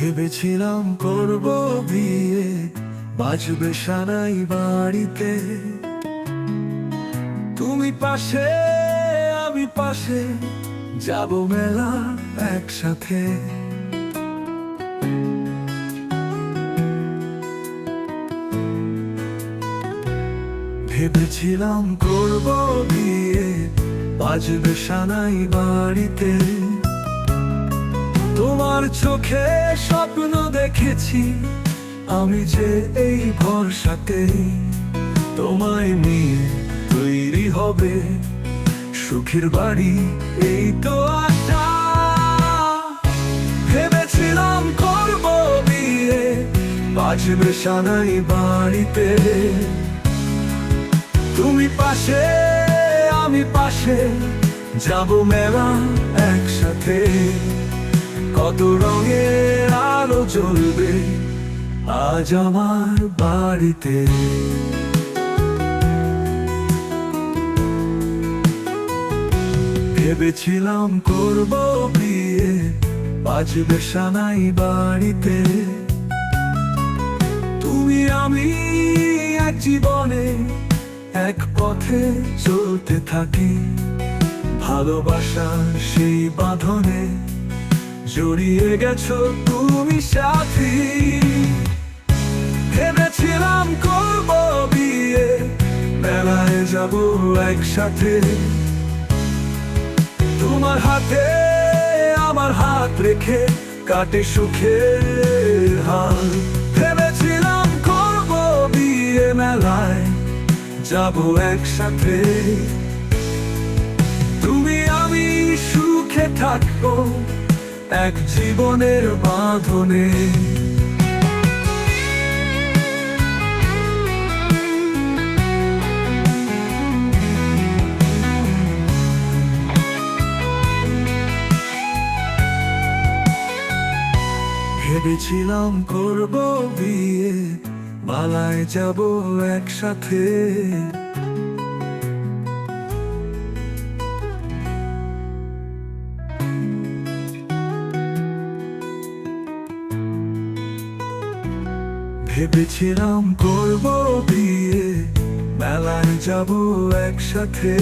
ভেবেছিলাম করব বিয়ে, বাজবে সারাই বাড়িতে। তুমি পাশে, আমি পাশে, যাব মেলা একসাথে। ভেবেছিলাম করব বিয়ে, বাজবে সানাই বাড়িতে। চোখে স্বপ্ন দেখেছি, আমি যে এই ভরসাতে তোমায় নিয়ে তৈরি হবে, সুখের বাড়ি এই তো আশা। ভেবেছিলাম করব বিয়ে বাজবে সানাই বাড়িতে। তুমি পাশে, আমি পাশে, যাব মেলা একসাথে। কত রঙের আলো জ্বলবে আজ আমার বাড়িতে। ভেবেছিলাম করব বিয়ে বাজবে সানাই বাড়িতে। তুমি আমি এক জীবনে এক পথে চলতে থাকি, ভালোবাসার সেই বাঁধনে। জড়িয়ে গেছো তুমি সাথী। ভেবেছিলাম করব বিয়ে, মেলায় যাব একসাথে। তোমার হাতে আমার হাত রেখে কাটে সুখের হাল ভেবেছিলাম করব বিয়ে, মেলায় যাব একসাথে। তুমি আমি সুখে থাকব। এক জীবনের বাঁধনে। ভেবেছিলাম করব বিয়ে মালায় যাব একসাথে। ভেবেছিলাম করব বিয়ে মেলায় যাব একসাথে।